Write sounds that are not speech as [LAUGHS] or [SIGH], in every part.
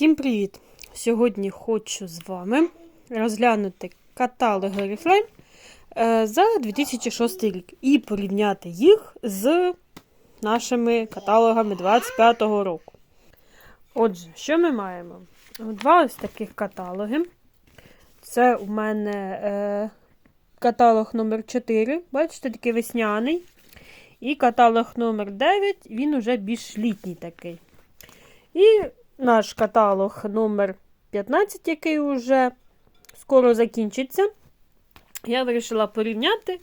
Всім привіт! Сьогодні хочу з вами розглянути каталоги Oriflame е, за 2006 рік і порівняти їх з нашими каталогами 2025 року. Отже, що ми маємо? Два ось таких каталоги. Це у мене е, каталог номер 4 бачите, такий весняний. І каталог номер 9 він уже більш літній такий. І наш каталог номер 15, який вже скоро закінчиться. Я вирішила порівняти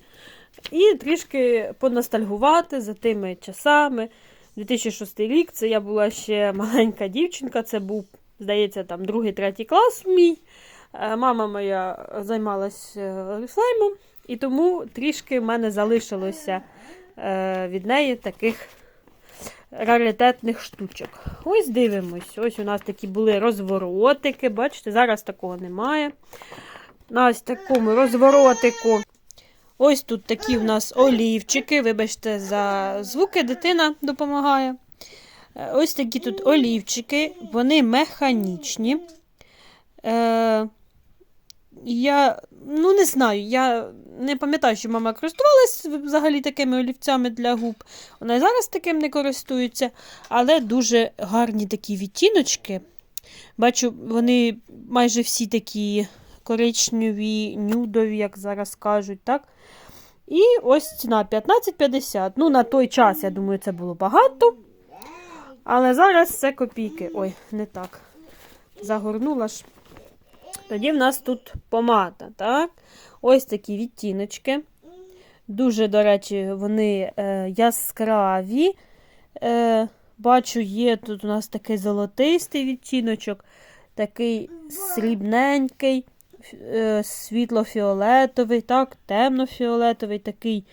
і трішки поностальгувати за тими часами. 2006 рік це я була ще маленька дівчинка, це був, здається, там другий-третій клас мій. Е, Мама моя займалася рефлеймом, і тому трішки в мене залишилося е, від неї таких раритетних штучок. Ось дивимось. Ось у нас такі були розворотики. Бачите, зараз такого немає. На ось такому розворотику. Ось тут такі у нас олівчики. Вибачте, за звуки дитина допомагає. Е, Ось такі тут олівчики, вони механічні. Я ну не знаю, я не пам'ятаю, що мама користувалась взагалі такими олівцями для губ. Вона і зараз таким не користується, але дуже гарні такі відтіночки. Бачу, вони майже всі такі коричневі, нюдові, як зараз кажуть. так? І ось ціна 15,50. Ну, на той час, я думаю, це було багато. Але зараз це копійки. Ой, не так. Загорнула ж. Тоді в нас тут помада. так? Ось такі відтіночки. Дуже, до речі, вони е, яскраві. Е, Бачу, є тут у нас такий золотистий відтіночок, такий срібненький, е, світло-фіолетовий, так, темно-фіолетовий, такий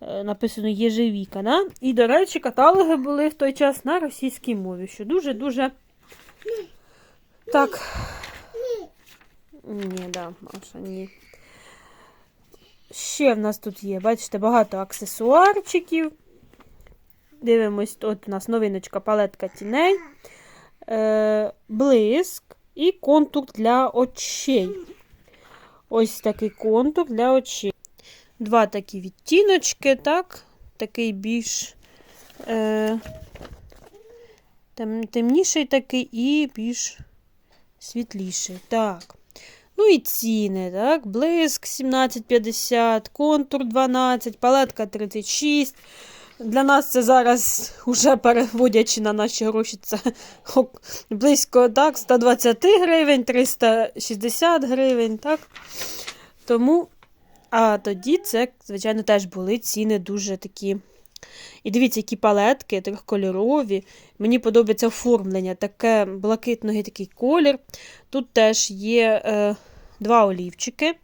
е, написано єжевіка. Да? І, до речі, каталоги були в той час на російській мові, що дуже-дуже так. Ні, да, Маша, ні. Ще в нас тут є, бачите, багато аксесуарчиків. Дивимось, тут у нас новиночка палетка тіней, е, блиск і контур для очей. Ось такий контур для очей. Два такі відтіночки, так, такий більш е, тем, темніший такий і більш світліший. Так. Ну і ціни, так, блиск 17,50, контур 12, палетка 36. Для нас це зараз, уже переводячи на наші гроші, це близько так, 120 гривень, 360 гривень. так. Тому, а тоді це, звичайно, теж були ціни дуже такі. І дивіться, які палетки трьохкольорові. Мені подобається оформлення, таке блакитний такий колір. Тут теж є е, два олівчики.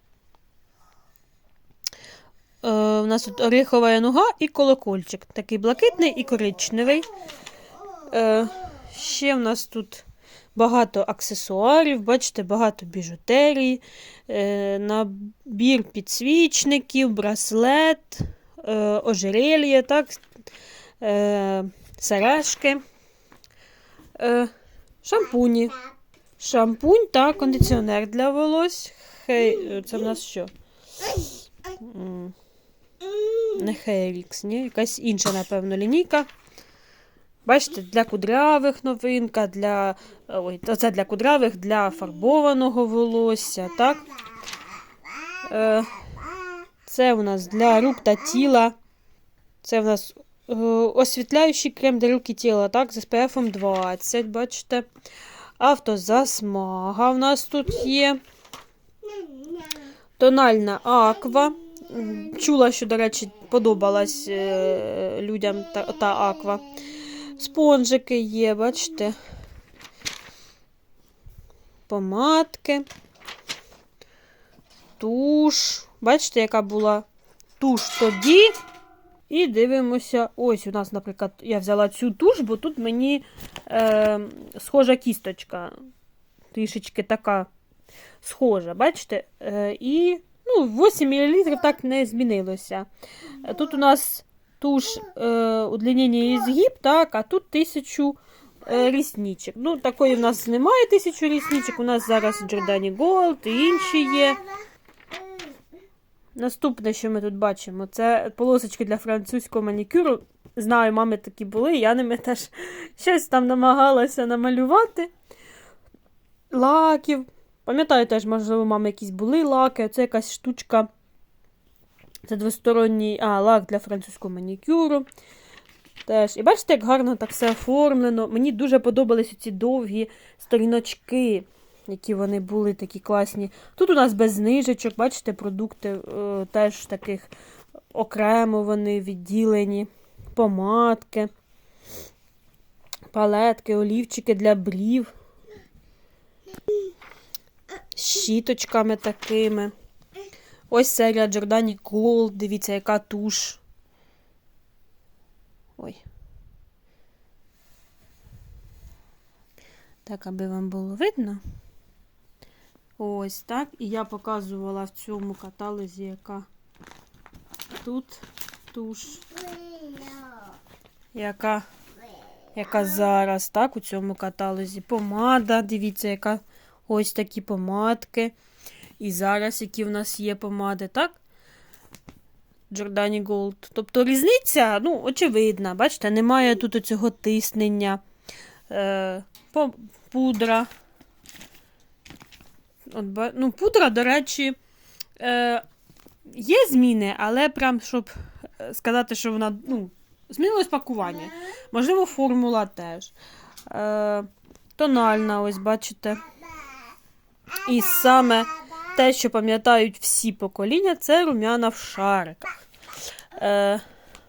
Е, У нас тут орехова нога і колокольчик. Такий блакитний і коричневий. Е, Ще в нас тут багато аксесуарів, бачите, багато біжутерії, е, набір підсвічників, браслет, ожерелье, так, сережки, шампуні. Шампунь та кондиціонер для волос. Хей, це в нас що? Не Хейрікс, ні? Якась інша, напевно, лінійка. Бачите, для кудрявих новинка, для. Ой, це для кудрявих, для фарбованого волосся, так? Е, Це у нас для рук та тіла. Це в нас е, освітляючий крем для рук і тіла, так, з SPF 20, бачите. Автозасмага в нас тут є. Тональна аква. Чула, що, до речі, подобалась е, людям та, та аква. Спонжики є, бачите. Помадки. Туш. Бачите, яка була туш тоді. І дивимося. Ось у нас, наприклад, я взяла цю туш, бо тут мені е, схожа кісточка. Трішечки така схожа, бачите? Е, і ну, 8 мл так не змінилося. Тут у нас туш е, удлінення і згиб, так, а тут 1000 е, рісничок. Ну, такої в нас немає тисячу рісничок. У нас зараз Giordani Gold і інші є. Наступне, що ми тут бачимо, це полосочки для французького манікюру. Знаю, мами такі були, я ними теж [LAUGHS] щось там намагалася намалювати. Лаків. Пам'ятаю теж, можливо, мами якісь були лаки. Це якась штучка. Це двосторонній а, лак для французького манікюру. Теж. І бачите, як гарно так все оформлено. Мені дуже подобались ці довгі сторіночки, які вони були такі класні. Тут у нас без знижечок, бачите, продукти е, теж таких окремо вони відділені, помадки, палетки, олівчики для брів, щіточками такими. Ось серія Giordani Gold, дивіться, яка туш. Ой. Так, аби вам було видно. Ось так. І я показувала в цьому каталозі, яка тут туш, яка, яка зараз, так, у цьому каталозі. Помада, дивіться, яка ось такі помадки. І зараз, які в нас є помади, так? Giordani Gold. Тобто різниця, ну, очевидна. Бачите, немає тут оцього тиснення. Е, пудра. От, ну, пудра, до речі, е, є зміни, але прям, щоб е, сказати, що вона, ну, змінилось пакування. Можливо, формула теж. Е, тональна, ось бачите. І саме те, що пам'ятають всі покоління, це рум'яна в шариках. Е,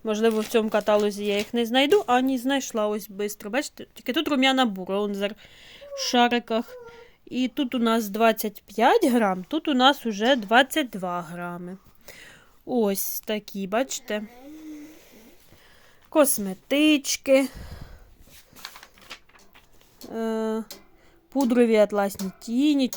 можливо, в цьому каталозі я їх не знайду, а ні, знайшла ось швидко. Бачите, тільки тут рум'яна бронзер в шариках. І тут у нас 25 грам, тут у нас уже 22 грами. Ось такі, бачите? Косметички. Е, пудрові атласні тіні.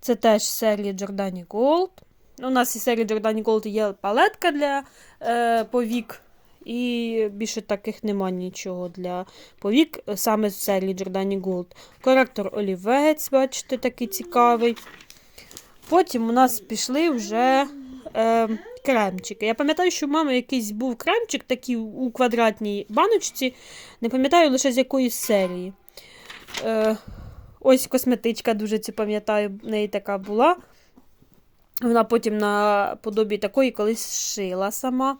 Це теж серія Giordani Gold. У нас із серії Giordani Gold є палетка для е, повік. І більше таких нема нічого для повік, саме з серії Giordani Gold. Коректор олівець, бачите, такий цікавий. Потім у нас пішли вже е, кремчики. Я пам'ятаю, що у мами якийсь був кремчик такий у квадратній баночці. Не пам'ятаю лише з якої серії. Е, ось косметичка, дуже цю пам'ятаю, в неї така була. Вона потім на подобі такої колись шила сама.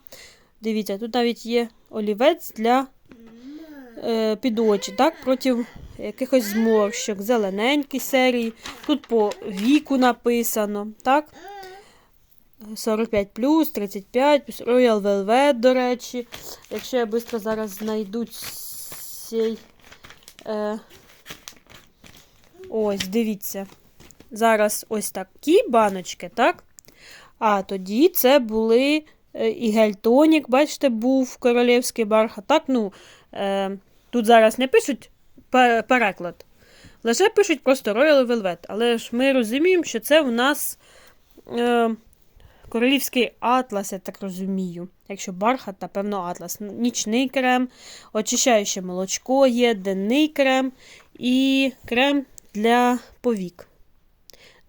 Дивіться, тут навіть є олівець для е, під очі, так, проти якихось зморщок, зелененький серії. Тут по віку написано, так? 45 35 Royal Velvet, до речі. Якщо я швидко зараз знайду цей. Е, ось, дивіться. Зараз ось такі баночки, так? А тоді це були і гельтонік, бачите, був королівський бархат. Так, ну, е, тут зараз не пишуть переклад. Лише пишуть просто Royal Velvet. Але ж ми розуміємо, що це у нас е, королівський атлас, я так розумію. Якщо бархат, напевно, атлас. Нічний крем, очищаюче молочко є, денний крем і крем для повік.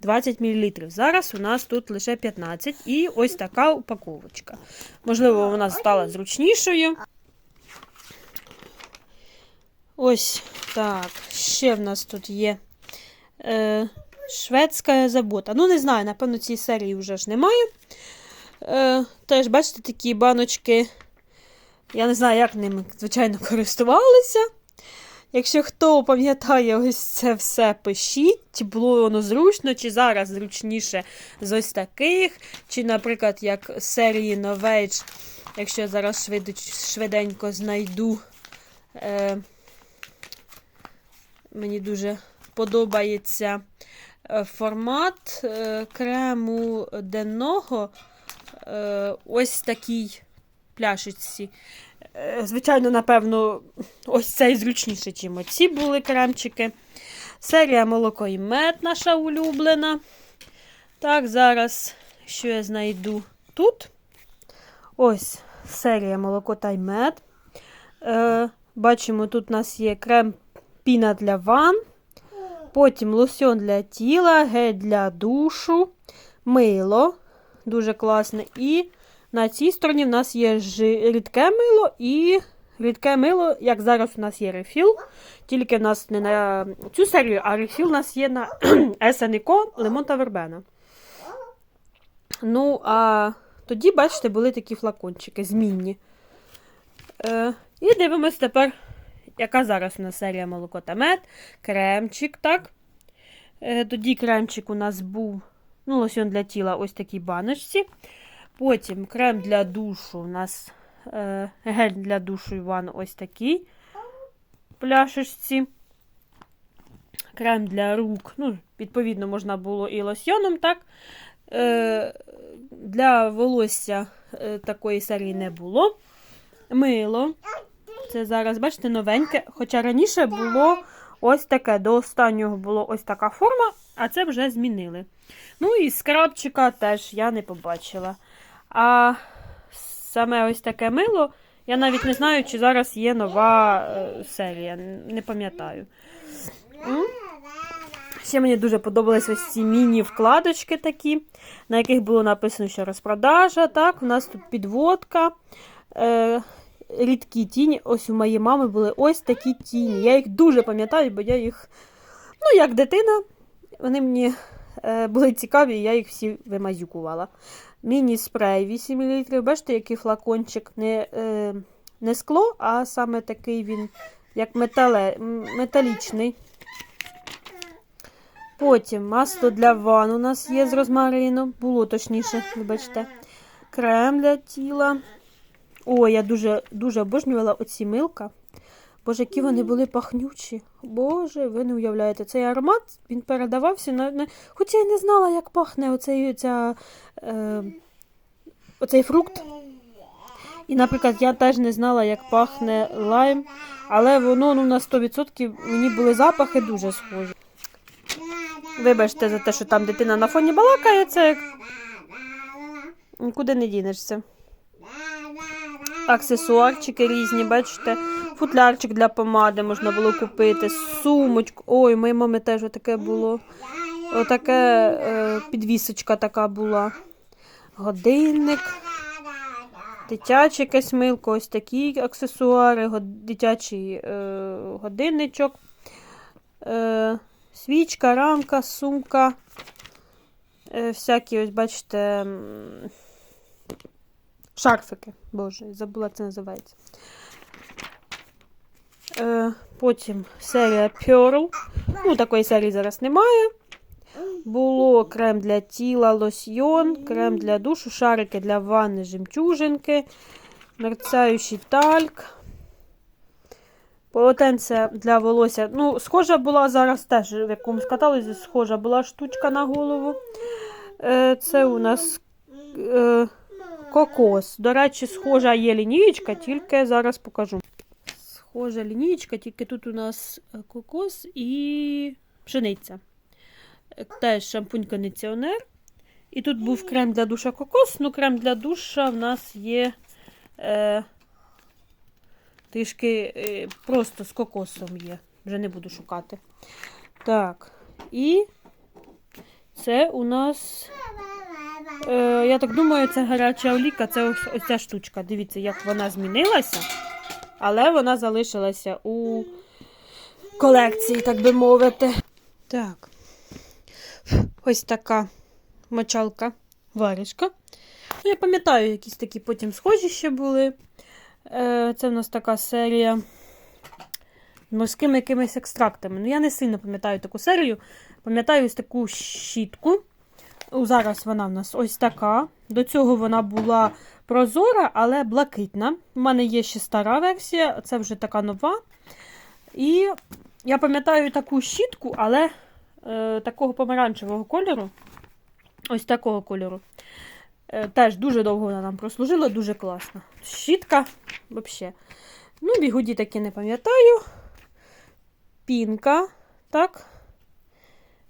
20 мл. Зараз у нас тут лише 15 і ось така упаковочка. Можливо, вона стала зручнішою. Ось так. Ще в нас тут є е, шведська забота. Ну, не знаю, напевно, цієї серії вже ж немає. Е, теж, бачите, такі баночки. Я не знаю, як ними, звичайно, користувалися. Якщо хто пам'ятає ось це все, пишіть, чи було воно зручно, чи зараз зручніше з ось таких, чи, наприклад, як серії Novage, якщо я зараз швиденько знайду. Е, мені дуже подобається е, формат е, крему денного. Е, ось такій пляшечці. Е, Звичайно, напевно, ось цей зручніше, чим оці були кремчики. Серія молоко і мед наша улюблена. Так, зараз, що я знайду тут. Ось серія молоко та й мед. Е, бачимо, тут у нас є крем піна для ван, потім лосьон для тіла, гель для душу, мило, дуже класне. І на цій стороні в нас є рідке мило і рідке мило, як зараз у нас є рефіл. Тільки в нас не на цю серію, а рефіл у нас є на [CLEARS THROAT] SNCO Лимон та Вербена. Ну, а тоді, бачите, були такі флакончики змінні. Е, і дивимось тепер, яка зараз у нас серія молоко та мед. Кремчик, так. Е, тоді кремчик у нас був ну, лосьон для тіла ось такій баночці. Потім крем для душу у нас е, гель для душу Іван ось такий пляшечці. Крем для рук. Ну, відповідно, можна було і лосьоном, так. Е, для волосся е, такої серії не було. Мило. Це зараз, бачите, новеньке. Хоча раніше було ось таке. До останнього було ось така форма, а це вже змінили. Ну і скрабчика теж я не побачила. А саме ось таке мило, я навіть не знаю, чи зараз є нова е, серія. Не пам'ятаю. Ще мені дуже подобались ось ці міні-вкладочки такі, на яких було написано, що розпродажа. Так, у нас тут підводка. Е, рідкі тіні. Ось у моєї мами були ось такі тіні. Я їх дуже пам'ятаю, бо я їх, ну, як дитина, вони мені е, були цікаві, і я їх всі вимазюкувала. Міні-спрей 8 мл. Бачите, який флакончик. Не, е, не скло, а саме такий він, як метале, металічний. Потім масло для ван у нас є з розмарину. Було точніше, вибачте. Крем для тіла. О, я дуже дуже обожнювала оці милка. Боже, які вони були пахнючі. Боже, ви не уявляєте. Цей аромат він передавався на. на... Хоча я не знала, як пахне оцей, ця, е... оцей фрукт. І, наприклад, я теж не знала, як пахне лайм, але воно ну, на 100% мені були запахи дуже схожі. Вибачте за те, що там дитина на фоні балакає, це як нікуди не дінешся. Аксесуарчики різні, бачите, футлярчик для помади можна було купити, сумочку. Ой, у моєї мами теж таке було. Отаке е, підвісочка така була. Годинник. Дитяче якесь милко, ось такі аксесуари, дитячий е, годинничок. Е, Свічка, рамка, сумка. Е, всякі, ось, бачите, шарфики. Боже, забула, це називається. Е, потім серія Pearl. Ну, такої серії зараз немає. Було крем для тіла, лосьйон, крем для душу, шарики для ванни, жемчужинки, мерцаючий тальк. Полотенце для волосся. Ну, схожа була зараз теж в якомусь каталозі, схожа була штучка на голову. Е, це у нас е, кокос. До речі, схожа є лінієчка, тільки зараз покажу. Схожа лінієчка, тільки тут у нас е, кокос і пшениця. Е, Теж шампунь-кондиціонер. І тут був крем для душа кокос. Ну, крем для душа в нас є. Е, Трішки е, просто з кокосом є. Вже не буду шукати. Так. І це у нас. Е, я так думаю, це гаряча оліка, це ось, ось ця штучка. Дивіться, як вона змінилася, але вона залишилася у колекції, так би мовити. Так. Ось така мочалка варішка. Ну, я пам'ятаю, якісь такі потім схожі ще були. Е, Це в нас така серія з морськими якимись екстрактами. Ну, я не сильно пам'ятаю таку серію. Пам'ятаю ось таку щітку. Зараз вона в нас ось така. До цього вона була прозора, але блакитна. У мене є ще стара версія, це вже така нова. І я пам'ятаю таку щітку, але е, такого помаранчевого кольору. Ось такого кольору. Е, Теж дуже довго вона нам прослужила, дуже класно. Щітка, взагалі. Ну, бігуді таки не пам'ятаю. Пінка, так.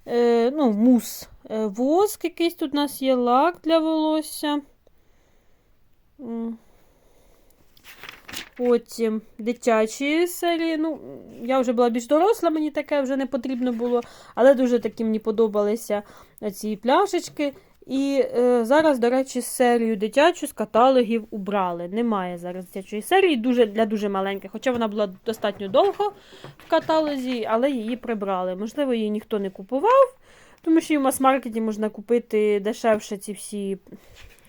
Е, ну, мус. Е, воск якийсь тут у нас є лак для волосся. Потім дитячі серії. Ну, я вже була більш доросла, мені таке вже не потрібно було. Але дуже такі мені подобалися ці пляшечки. І е, зараз, до речі, серію дитячу з каталогів убрали. Немає зараз дитячої серії дуже, для дуже маленьких. Хоча вона була достатньо довго в каталозі, але її прибрали. Можливо, її ніхто не купував, тому що і в мас-маркеті можна купити дешевше ці всі.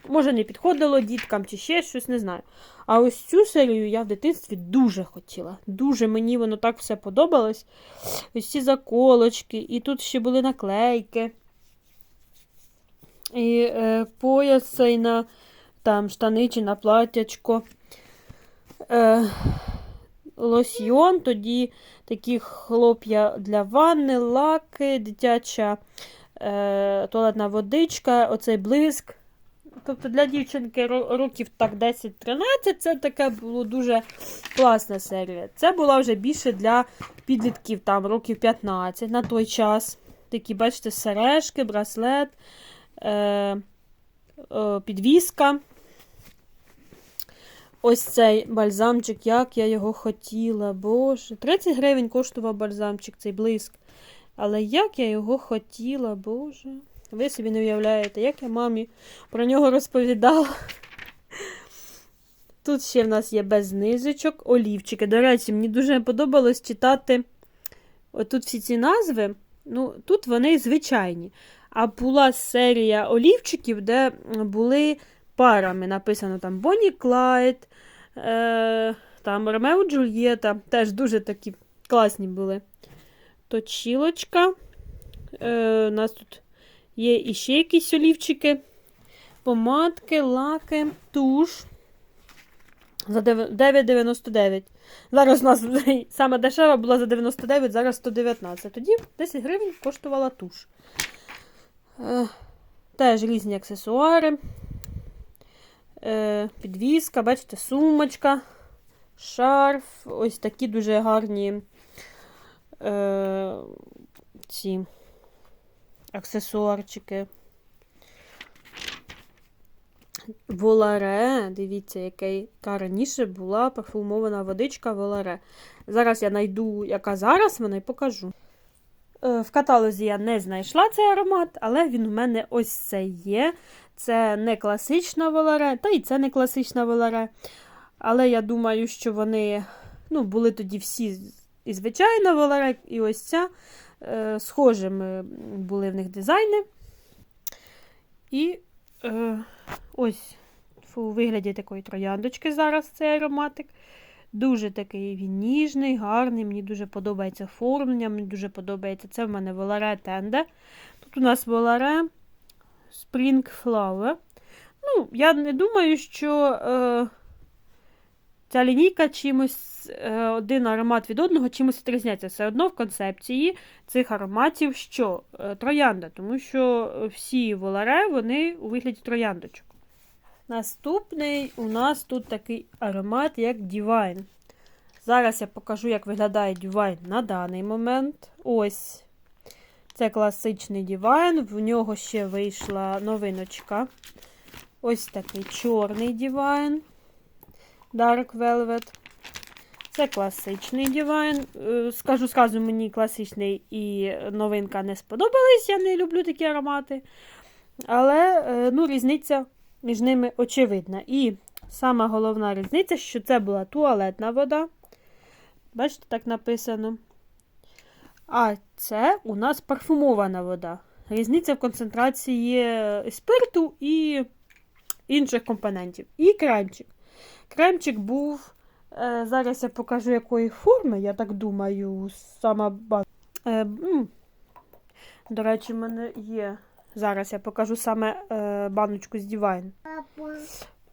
Може, не підходило діткам чи ще щось, не знаю. А ось цю серію я в дитинстві дуже хотіла. Дуже мені воно так все подобалось. Ось ці заколочки, і тут ще були наклейки. І е, пояс на там, штани чи на платячко. Е, лосьйон, тоді такі хлоп'я для ванни, лаки, дитяча е, туалетна водичка, оцей блиск. Тобто для дівчинки років так 10-13 це таке було дуже класна серія. Це була вже більше для підлітків там років 15 на той час. Такі, бачите, сережки, браслет, підвіска. Ось цей бальзамчик, як я його хотіла. Боже, 30 гривень коштував бальзамчик, цей блиск. Але як я його хотіла, Боже. Ви собі не уявляєте, як я мамі про нього розповідала. Тут ще в нас є без знижечок, олівчики. До речі, мені дуже подобалось читати отут всі ці назви. Ну, тут вони звичайні. А була серія олівчиків, де були парами. Написано там Бонні Клайд, е, там Ромео Джульєта. Теж дуже такі класні були. Точілочка. Е, у нас тут є іще якісь олівчики, помадки, лаки, туш. За 9,99. Зараз у нас [LAUGHS] саме дешева була за 99, зараз 119. Тоді 10 гривень коштувала туш. Е, теж різні аксесуари. Е, підвіска, бачите, сумочка, шарф, ось такі дуже гарні е, ці аксесуарчики. Воларе, дивіться, яка, раніше була парфумована водичка Воларе. Зараз я знайду, яка зараз, вона і покажу. Е, В каталозі я не знайшла цей аромат, але він у мене ось це є. Це не класична Воларе, та й це не класична Воларе. Але я думаю, що вони ну, були тоді всі і звичайна Воларе, і ось ця. Е, Схожими були в них дизайни. І е, ось у вигляді такої трояндочки зараз цей ароматик. Дуже такий він ніжний, гарний. Мені дуже подобається оформлення, мені дуже подобається. Це в мене Воларе Тенде. Тут у нас Воларе Spring Flower. Ну, я не думаю, що е, ця лінійка чимось е, один аромат від одного чимось відрізняється. Все одно в концепції цих ароматів що? Е, троянда, тому що всі воларе вони у вигляді трояндочок. Наступний у нас тут такий аромат, як Divine. Зараз я покажу, як виглядає Divine на даний момент. Ось. Це класичний Divine, в нього ще вийшла новиночка. Ось такий чорний Divine. Dark Velvet. Це класичний Divine. Е, Скажу зразу, мені класичний і новинка не сподобались. Я не люблю такі аромати. Але е, ну, різниця між ними очевидна. І сама головна різниця, що це була туалетна вода. Бачите, так написано. А це у нас парфумована вода. Різниця в концентрації спирту і інших компонентів. І кремчик. Кремчик був. Е, зараз я покажу, якої форми, я так думаю, сама ба- е. До речі, в мене є. Зараз я покажу саме е, баночку з Divine.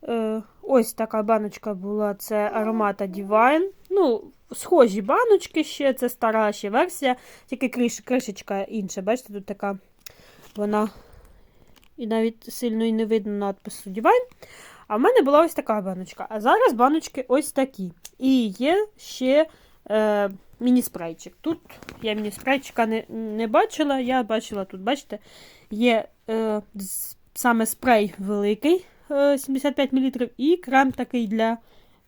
Е, ось така баночка була. Це аромата Divine. Ну, схожі баночки ще, це стара ще версія, тільки криш, кришечка інша. Бачите, тут така вона і навіть сильно і не видно надпису Divine. А в мене була ось така баночка. А зараз баночки ось такі. І є ще е, міні-спрейчик. Тут я міні-спрейчика не, не бачила, я бачила тут, бачите, є е, саме спрей великий е, 75 мл і крем такий для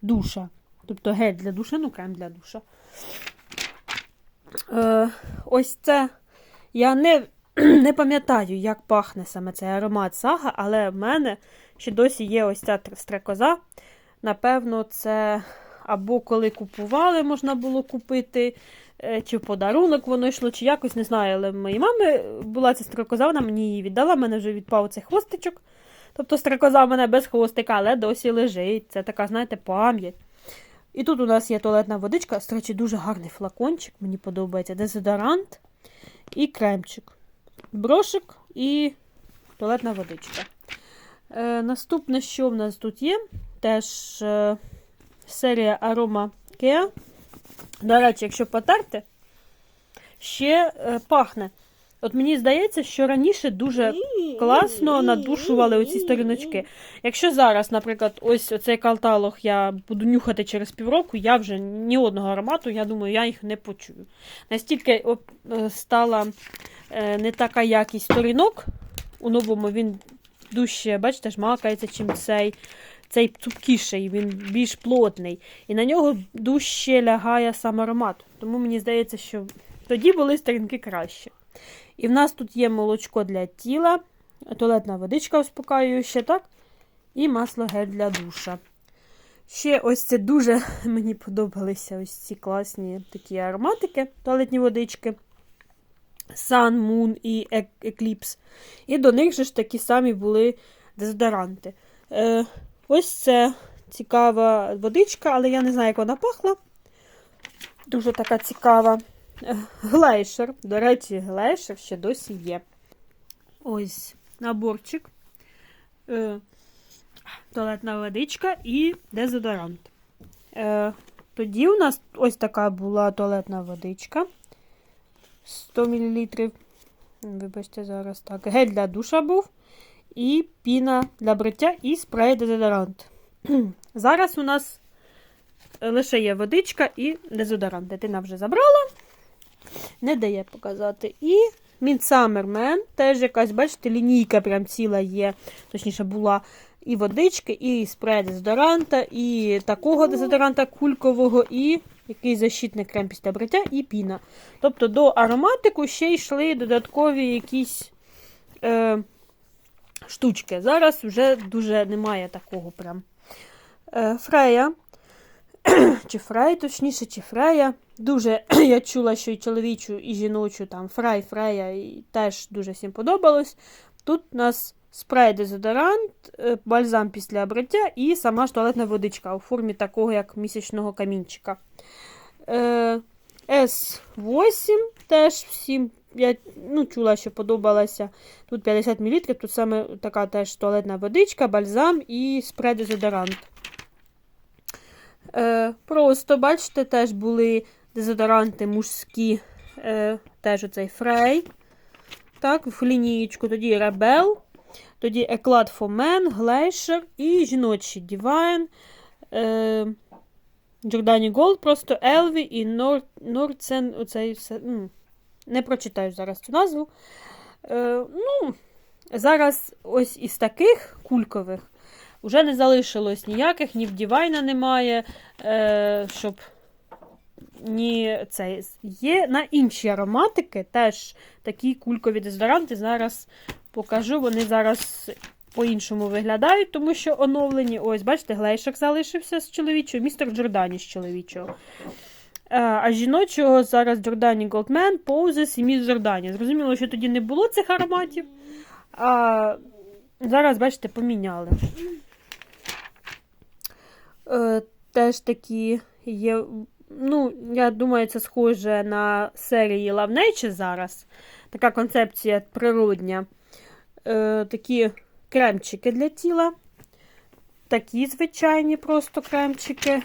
душа. Тобто гель для душа, ну крем для душа. Е, ось це. Я не, [CLEARS THROAT] не пам'ятаю, як пахне саме цей аромат сага, але в мене ще досі є ось ця стрекоза. Напевно, це або коли купували, можна було купити, чи в подарунок воно йшло, чи якось не знаю. Але моїй мами була ця стрекоза, вона мені її віддала, в мене вже відпав цей хвостичок. Тобто стрекоза в мене без хвостика, але досі лежить. Це така, знаєте, пам'ять. І тут у нас є туалетна водичка. До речі, дуже гарний флакончик, мені подобається. Дезодорант і кремчик. Брошик і туалетна водичка. Е, наступне, що в нас тут є, теж е, серія Aroma Care. До речі, якщо потерти, ще е, пахне. От мені здається, що раніше дуже класно надушували оці сторіночки. Якщо зараз, наприклад, ось оцей каталог я буду нюхати через півроку, я вже ні одного аромату, я думаю, я їх не почую. Настільки е, стала е, не така якість сторінок. У новому він дужче, бачите, жмакається, чим цей. Цей цупкіший, він більш плотний. І на нього дужче лягає сам аромат. Тому мені здається, що тоді були сторінки краще. І в нас тут є молочко для тіла, туалетна водичка успокаююча, так? І масло гель для душа. Ще ось це дуже [LAUGHS] мені подобалися ось ці класні такі ароматики, туалетні водички. Sun, Moon і Eclipse. І до них же ж такі самі були дезодоранти. Е, ось це цікава водичка, але я не знаю, як вона пахла. Дуже така цікава. Глейшер. До речі, глейшер ще досі є. Ось наборчик. Е, туалетна водичка і дезодорант. Е, тоді у нас ось така була туалетна водичка. 100 мл. Вибачте, зараз так. Гель для душа був. І піна для бриття, і спрей дезодорант. [CLEARS THROAT] Зараз у нас лише є водичка і дезодорант. Дитина вже забрала, не дає показати. І Man, теж якась, бачите, лінійка прям ціла є, точніше була. І водички, і спрей дезодоранта, і такого дезодоранта кулькового, і якийсь защитний крем після бриття, і піна. Тобто до ароматику ще йшли додаткові якісь е, штучки. Зараз вже дуже немає такого прям. Е, Фрея, [CLEARS THROAT] чи фрей, точніше, чи фрея. Дуже [CLEARS THROAT] я чула, що і чоловічу, і жіночу там фрай, фрея, і теж дуже всім подобалось. Тут у нас спрей дезодорант, е, бальзам після бриття і сама ж туалетна водичка у формі такого, як місячного камінчика. Е, С8 теж всім я ну, чула, що подобалася. Тут 50 мл, тут саме така теж туалетна водичка, бальзам і спрей дезодорант. Е, просто, бачите, теж були дезодоранти мужські, е, теж оцей фрей. Так, в лінієчку, тоді Rebel, тоді for Men, Glacier і жіночі Divine, е, Giordani Gold, просто Elvi і Норцен. Оцей все. Не прочитаю зараз цю назву. Е, ну, зараз ось із таких кулькових вже не залишилось ніяких, ні в Дівайна немає, е, щоб ні це є на інші ароматики, теж такі кулькові дезодоранти. Зараз покажу, вони зараз по-іншому виглядають, тому що оновлені. Ось, бачите, глейшик залишився з чоловічого, містер Джордані з чоловічого. Е, А жіночого зараз Джордані Голдмен, Poses і Міс Джордані. Зрозуміло, що тоді не було цих ароматів. А зараз, бачите, поміняли. Е, Теж такі є. Ну, я думаю, це схоже на серії Love Nature зараз. Така концепція природня. Е, Такі кремчики для тіла. Такі звичайні просто кремчики.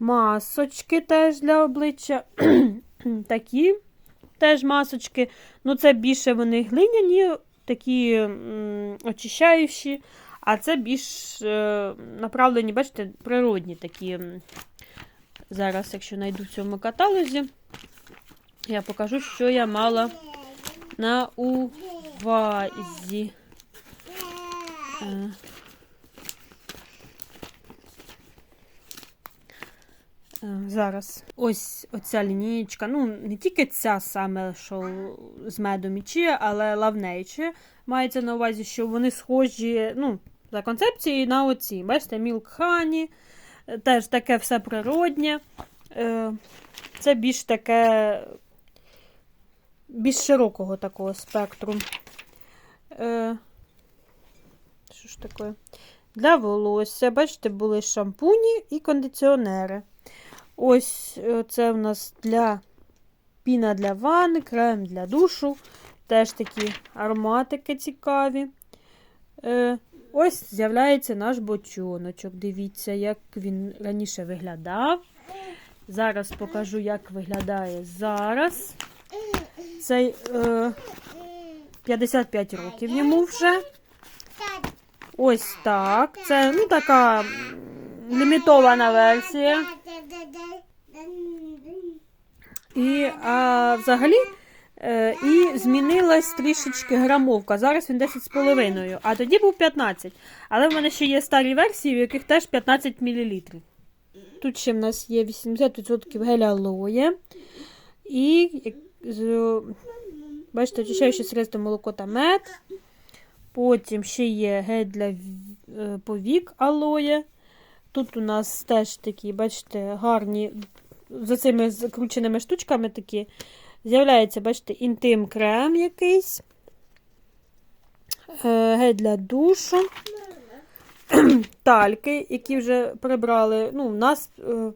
Масочки теж для обличчя. [CLEARS THROAT] Такі теж масочки. Ну, це більше вони глиняні, такі м, очищаючі, а це більш е, направлені, бачите, природні такі. Зараз, якщо знайду в цьому каталозі, я покажу, що я мала на увазі. Зараз ось оця лінієчка. Ну, не тільки ця саме, що з медом і чия, але лавнейчі. Мається на увазі, що вони схожі, ну, за концепцією на оці. Бачите, Milk Honey, е, теж таке все природнє. Е, Це більш таке, більш широкого такого спектру. Е, Що ж таке? Для волосся, бачите, були шампуні і кондиціонери. Ось е, це в нас для піна для ванни, крем для душу. Теж такі ароматики цікаві. Е, ось з'являється наш бочоночок. Дивіться, як він раніше виглядав. Зараз покажу, як виглядає зараз. Цей е, 55 років йому вже. Ось так. Це ну, така лімітована версія. І а, взагалі е, і змінилась трішечки грамовка. Зараз він 10,5, а тоді був 15. Але в мене ще є старі версії, в яких теж 15 мл. Тут ще в нас є 80% геля алоє. І бачите, очищаюче средство молоко та мед. Потім ще є гель для е, повік алоє. Тут у нас теж такі, бачите, гарні за цими закрученими штучками такі. З'являється, бачите, інтим крем якийсь. Е, Гель для душу. [CLEARS THROAT] Тальки, які вже прибрали. Ну, у нас е,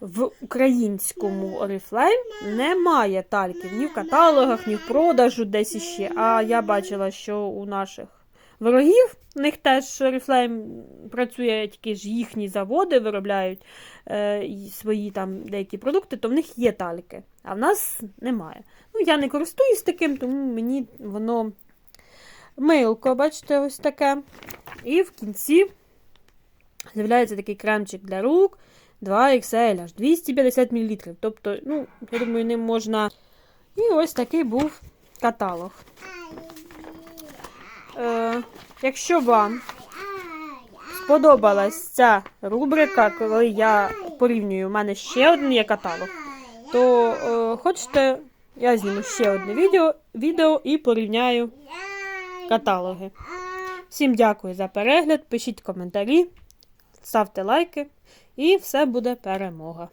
в українському Oriflame немає тальків ні в каталогах, ні в продажу десь іще. А я бачила, що у наших ворогів, у них теж Oriflame працює, тільки ж їхні заводи виробляють е, свої там деякі продукти, то в них є тальки, а в нас немає. Ну, я не користуюсь таким, тому мені воно милко, бачите, ось таке. І в кінці з'являється такий кремчик для рук 2XL, аж 250 мл. Тобто, ну, я думаю, ним можна. І ось такий був каталог. Е, якщо вам сподобалась ця рубрика, коли я порівнюю, у мене ще один є каталог, то е, хочете, я зніму ще одне відео, відео і порівняю каталоги. Всім дякую за перегляд, пишіть коментарі, ставте лайки, і все буде перемога.